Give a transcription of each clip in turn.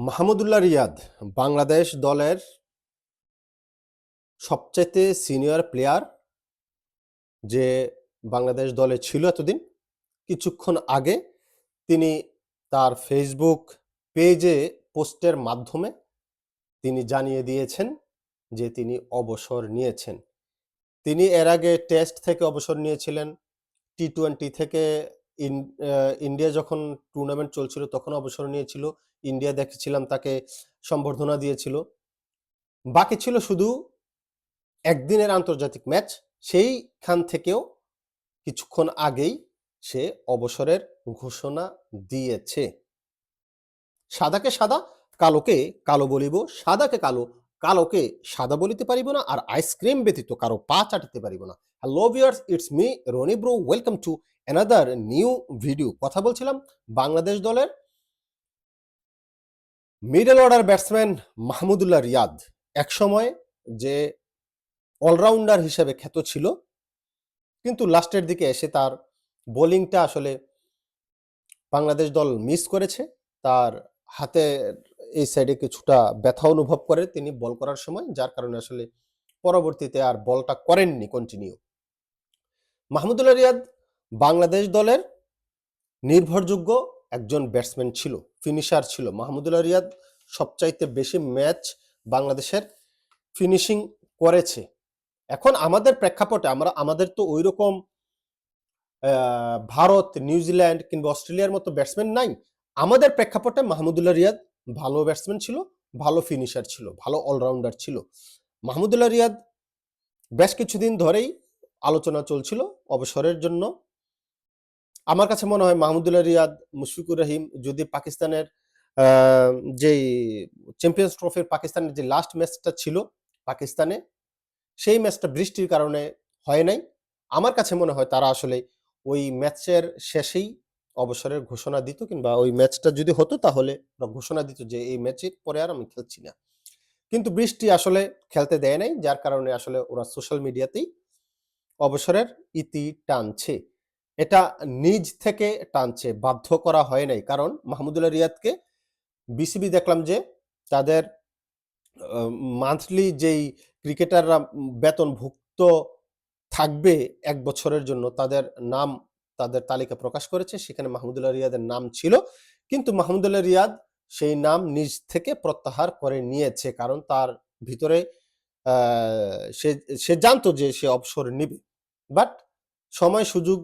মাহমুদুল্লাহ রিয়াদ বাংলাদেশ দলের সবচাইতে senior player যে বাংলাদেশ দলে ছিল এতদিন, কিছুক্ষণ আগে তিনি তার ফেসবুক পেজে পোস্টের মাধ্যমে তিনি জানিয়ে দিয়েছেন যে তিনি অবসর নিয়েছেন। তিনি এর আগে টেস্ট থেকে অবসর নিয়েছিলেন টি টোয়েন্টি থেকে ইন- ইন্ডিয়া যখন টুর্নামেন্ট চলছিল তখন অবসর নিয়েছিল ইন্ডিয়া দেখেছিলাম, তাকে সম্বর্ধনা দিয়েছিল। বাকি ছিল শুধু একদিনের আন্তর্জাতিক ম্যাচ, সেইখান থেকেও কিছুক্ষণ আগেই সে অবসরের ঘোষণা দিয়েছে। সাদাকে সাদা, কালোকে কালো বলিব, সাদাকে কালো, কালোকে সাদা বলিতে পারিব না, আর আইসক্রিম ব্যতীত কারও পা চাটিতে পারিব না। Hello viewers it's me Rony bro welcome to another new video কথা বলছিলাম বাংলাদেশ দলের middle order batsman Mahmudullah Riyad একসময় যে অলরাউন্ডার হিসেবে খ্যাত ছিল, কিন্তু লাস্টের দিকে এসে তার বোলিংটা আসলে বাংলাদেশ দল মিস করেছে। তার হাতে এই সাইডে কিছুটা ব্যথা অনুভব করে তিনি বল করার সময়, যার কারণে আসলে পরবর্তীতে আর বলটা করেননি কন্টিনিউ মাহমুদুল্লাহ রিয়াদ বাংলাদেশ দলের নির্ভরযোগ্য একজন ব্যাটসম্যান ছিল ফিনিশার ছিল। মাহমুদুল্লাহ রিয়াদ সবচাইতে বেশি ম্যাচ বাংলাদেশের ফিনিশিং করেছে। এখন আমাদের প্রেক্ষাপটে আমরা, আমাদের তো ওই রকম ভারত নিউজিল্যান্ড কিংবা অস্ট্রেলিয়ার মতো ব্যাটসম্যান নাই। আমাদের প্রেক্ষাপটে মাহমুদুল্লাহ রিয়াদ ভালো ব্যাটসম্যান ছিল, ভালো ফিনিশার ছিল, ভালো অলরাউন্ডার ছিল। মাহমুদুল্লাহ রিয়াদ বেশ কিছুদিন ধরেই আলোচনা চলছিল অবসরের জন্য। আমার কাছে মনে হয় মাহমুদুল্লাহ রিয়াদ, মুশফিকুর রহিম যদি পাকিস্তানের যেই চ্যাম্পিয়ন্স ট্রফির পাকিস্তানের যে লাস্ট ম্যাচটা ছিল পাকিস্তানে, সেই ম্যাচটা বৃষ্টির কারণে হয় নাই। আমার কাছে মনে হয় তারা আসলে ওই ম্যাচের শেষেই অবসরের ঘোষণা দিত কিংবা ওই ম্যাচটা যদি হতো তাহলে ঘোষণা দিত যে এই ম্যাচের পরে আর আমি খেলছি না। কিন্তু বৃষ্টি আসলে খেলতে দেয় নাই, যার কারণে আসলে ওরা সোশ্যাল মিডিয়াতেই অবসরের ইতি টানছে। এটা নিজ থেকে টানছে, বাধ্য করা হয় নাই। কারণ মাহমুদুল্লাহ রিয়াদকে বিসিবি দেখলাম যে তাদের মান্থলি যেই ক্রিকেটাররা বেতনভুক্ত থাকবে এক বছরের জন্য, তাদের নাম তাদের তালিকা প্রকাশ করেছে। সেখানে মাহমুদুল্লাহ রিয়াদের নাম ছিল। কিন্তু মাহমুদুল্লাহ রিয়াদ সেই নাম নিজ থেকে প্রত্যাহার করে নিয়েছে। কারণ তার ভিতরে সে সে জানতো যে সে অবসর নিবে। বাট সময় সুযোগ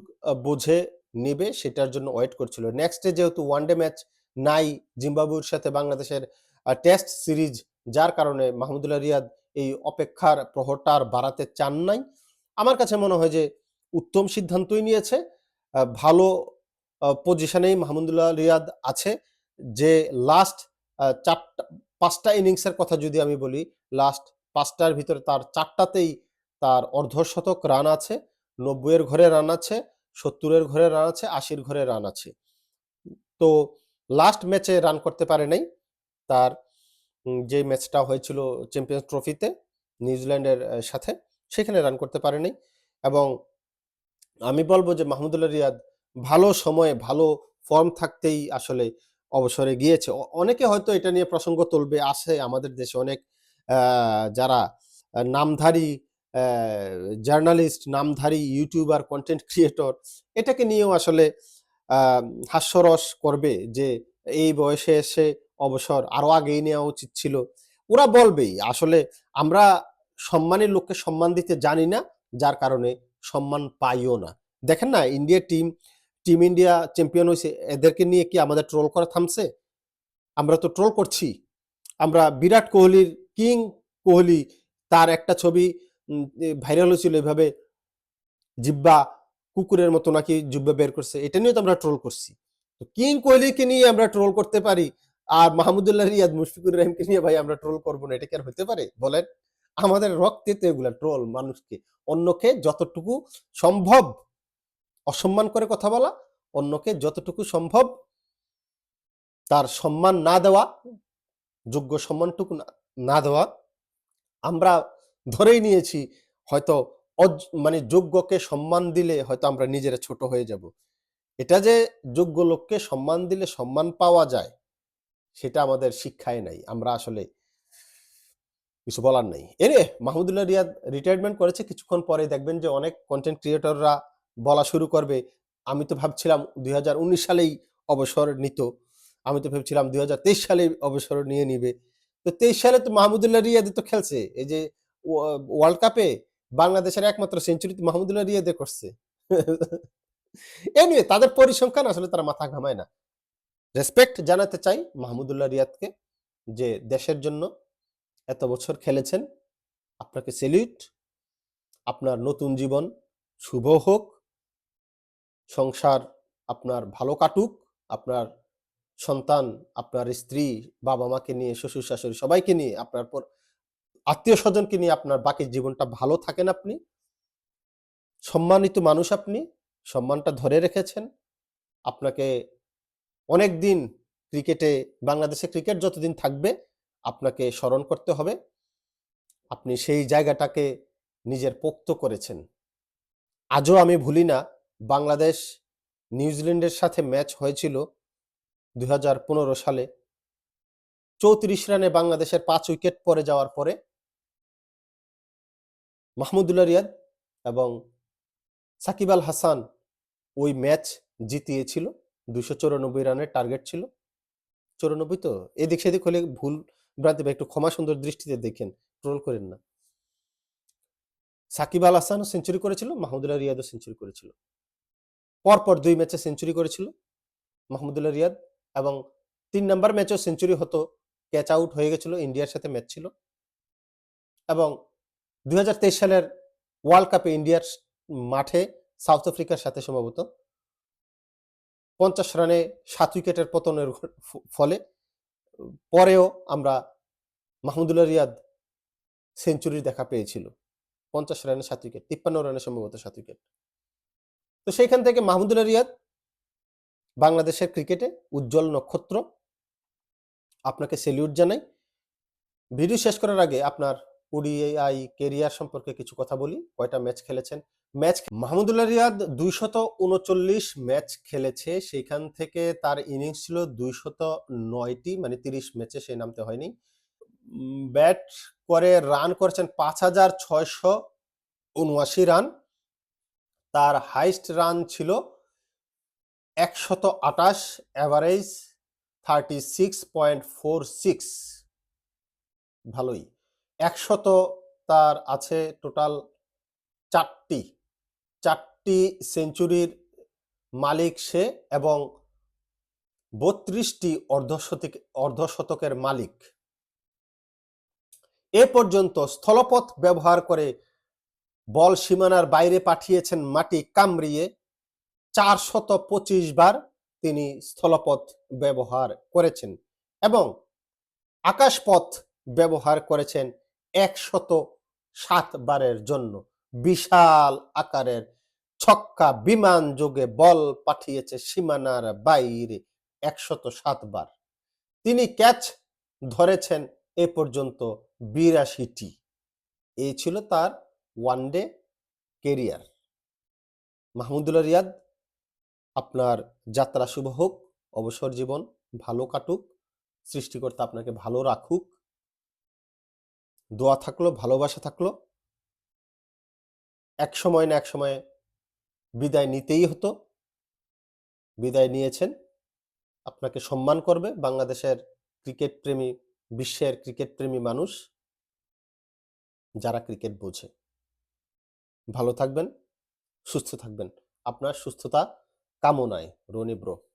বুঝে নিবে সেটার জন্য ওয়েট করছিল। নেক্সটে যেহেতু ওয়ানডে ম্যাচ নাই জিম্বাবুয়ের সাথে বাংলাদেশের টেস্ট সিরিজ যার কারণে মাহমুদুল্লাহ রিয়াদ এই অপেক্ষার প্রহরটা আর বাড়াতে চান নাই। আমার কাছে মনে হয় যে উত্তম সিদ্ধান্তই নিয়েছে। ভালো পজিশনেই মাহমুদুল্লাহ রিয়াদ আছে। যে লাস্ট চারটা, পাঁচটা ইনিংসের কথা যদি আমি বলি লাস্ট পাঁচটার ভিতরে তার চারটাতেই তার অর্ধশতক রান আছে। নব্বইয়ের ঘরে রান আছে, সত্তরের ঘরে রান আছে, আশির ঘরে রান আছে। তো লাস্ট ম্যাচে রান করতে পারে নাই। তার যে ম্যাচটা হয়েছিল চ্যাম্পিয়ন্স ট্রফিতে নিউজিল্যান্ডের সাথে, সেখানে রান করতে পারেনি এবং আমি বলব যে মাহমুদুল্লাহ রিয়াদ ভালো সময়ে ভালো ফর্ম থাকতেই আসলে অবসরে গিয়েছে। অনেকে হয়তো এটা নিয়ে প্রসঙ্গ তুলবে, আছে আমাদের দেশে অনেক যারা নামধারী জার্নালিস্ট নামধারী ইউটিউবার কন্টেন্ট ক্রিয়েটর এটাকে নিয়েও আসলে হাস্যরস করবে যে এই বয়সে এসে অবসর আরও আগেই নেওয়া উচিত ছিল। ওরা বলবেই, আসলে আমরা সম্মানের লোককে সম্মান দিতে জানি না, যার কারণে সম্মান পাইও না। দেখেন না India team team India champion হয়েছে এদেরকে নিয়ে কি আমাদের ট্রোল করা থামছে? আমরা তো ট্রোল করছি। আমরা বিরাট কোহলির কিং কোহলি, তার একটা ছবি ভাইরাল হয়েছিল এভাবে জিব্বা কুকুরের মতো নাকি জিব্বা বের করছে, এটা নিয়ে তো আমরা ট্রোল করছি। তো কিং কোহলিকে নিয়ে আমরা ট্রোল করতে পারি আর মাহমুদুল্লাহ রিয়াদ মুশফিকুর রহিমকে নিয়ে ভাই আমরা ট্রোল করব না, এটা কি আর হতে পারে? বলেন, আমাদের রক্তে তো এগুলা ট্রোল মানুষকে, অন্যকে যতটুকু সম্ভব অসম্মান করে কথা বলা, অন্যকে যতটুকু সম্ভব তার সম্মান না দেওয়া, যোগ্য সম্মানটুকু না- না দেওয়া, আমরা ধরেই নিয়েছি, হয়তো মানে যোগ্যকে সম্মান দিলে হয়তো আমরা নিজেরা ছোট হয়ে যাব। এটা যে যোগ্য লোককে সম্মান দিলে সম্মান পাওয়া যায়, সেটা আমাদের শিক্ষায় নাই। আমরা আসলে কিছু বলার নেই। এরে মাহমুদুল্লাহ রিয়াদ রিটায়ারমেন্ট করেছে, কিছুক্ষণ পরে দেখবেন যে অনেক কন্টেন্ট ক্রিয়েটররা বলা শুরু করবে, আমি তো ভাবছিলাম দুই হাজার উনিশ সালেই অবসর নিত, আমি তো ভেবেছিলাম দুই সালে অবসর নিয়ে নিবে। তো তেইশ সালে তো মাহমুদুল্লাহ রিয়াদ তো খেলছে, এই যে ওয়ার্ল্ড কাপে বাংলাদেশের একমাত্র সেঞ্চুরি মাহমুদুল্লাহ রিয়াদে করছে। এনিওয়ে তাদের পরিসংখ্যান আসলে তারা মাথা ঘামায় না। রেসপেক্ট জানাতে চাই মাহমুদুল্লাহ রিয়াদকে যে দেশের জন্য এত বছর খেলেছেন। আপনাকে সেলিউট আপনার নতুন জীবন শুভ হোক। সংসার আপনার ভালো কাটুক। আপনার সন্তান, আপনার স্ত্রী বাবা মাকে নিয়ে শ্বশুর শাশুড়ি সবাইকে নিয়ে আপনার আত্মীয় স্বজনকে নিয়ে আপনার বাকি জীবনটা ভালো থাকেন আপনি। সম্মানিত মানুষ আপনি, সম্মানটা ধরে রেখেছেন। আপনাকে অনেক দিন ক্রিকেটে, বাংলাদেশে ক্রিকেট যতদিন থাকবে, আপনাকে স্মরণ করতে হবে। আপনি সেই জায়গাটাকে নিজের পোক্ত করেছেন। আজও আমি ভুলি না, বাংলাদেশ, নিউজিল্যান্ডের সাথে ম্যাচ হয়েছিল দু হাজার পনেরো সালে। চৌত্রিশ রানে বাংলাদেশের পাঁচ উইকেট পরে যাওয়ার পরে মাহমুদুল্লাহ রিয়াদ এবং সাকিব আল হাসান ওই ম্যাচ জিতিয়েছিল। দুশো চৌরানব্বই রানের টার্গেট ছিল। চৌরানব্বই তো, এদিক সেদিক হলে ভুল ভ্রান্তি বা একটু ক্ষমা সুন্দর দৃষ্টিতে দেখেন ট্রোল করেন না। সাকিব আল হাসানও সেঞ্চুরি করেছিল, মাহমুদুল্লাহ রিয়াদও সেঞ্চুরি করেছিল। পরপর দুই ম্যাচে সেঞ্চুরি করেছিল মাহমুদুল্লাহ রিয়াদ এবং তিন নাম্বার ম্যাচেও সেঞ্চুরি হতো ক্যাচ আউট হয়ে গেছিল, ইন্ডিয়ার সাথে ম্যাচ ছিল। এবং তেইশ সালের ওয়ার্ল্ড কাপে ইন্ডিয়ার মাঠে সাউথ আফ্রিকার সাথে সম্ভবত। পঞ্চাশ রানে সাত উইকেটের পতনের ফলে পরেও আমরা মাহমুদুল্লাহ রিয়াদ সেঞ্চুরির দেখা পেয়েছিল। পঞ্চাশ রানে সাত উইকেট, তিপ্পান্ন রানে সম্ভবত সাত উইকেট। তো সেইখান থেকে মাহমুদুল্লাহ রিয়াদ বাংলাদেশের ক্রিকেটে উজ্জ্বল নক্ষত্র। আপনাকে সেলিউট জানাই। ভিডিও শেষ করার আগে আপনার ওডিআই কেরিয়ার সম্পর্কে কিছু কথা বলি। কয়টা ম্যাচ খেলেছেন? ম্যাচ মাহমুদুল্লাহ রিয়াদ দুইশত উনচল্লিশ ম্যাচ খেলেছে। সেখান থেকে তার ইনিংস ছিল দুইশত নয়টি মানে তিরিশ ম্যাচে সে নামতে হয়নি। ব্যাট করে রান করেছেন পাঁচ হাজার ছয়শো উনআশি রান তার হাইস্ট রান ছিল একশত আটাশ average thirty six point four six ভালোই। একশত তার আছে টোটাল চারটি। চারটি সেঞ্চুরির মালিক সে এবং বত্রিশটি অর্ধশতিক, অর্ধশতকের মালিক। এ পর্যন্ত স্থলপথ ব্যবহার করে বল সীমানার বাইরে পাঠিয়েছেন মাটি কামড়িয়ে চারশত পঁচিশ বার তিনি স্থলপথ ব্যবহার করেছেন এবং আকাশপথ ব্যবহার করেছেন একশত সাত বারের জন্য বিশাল আকারের ছক্কা বিমান যোগে বল পাঠিয়েছে সীমানার বাইরে একশত সাতবার তিনি ক্যাচ ধরেছেন এ পর্যন্ত বিরাশিটি। এই ছিল তার ওয়ানডে কেরিয়ার। মাহমুদুল্লাহ রিয়াদ, আপনার যাত্রা শুভ হোক, অবসর জীবন ভালো কাটুক, সৃষ্টিকর্তা আপনাকে ভালো রাখুক। দোয়া থাকল, ভালোবাসা থাকল। এক সময় না এক সময় বিদায় নিতেই হতো। বিদায় নিয়েছেন। আপনাকে সম্মান করবে বাংলাদেশের ক্রিকেট প্রেমী, বিশ্বের ক্রিকেট প্রেমী মানুষ যারা ক্রিকেট বোঝে। ভালো থাকবেন, সুস্থ থাকবেন। আপনার সুস্থতা কামনায়, রনি ব্রো।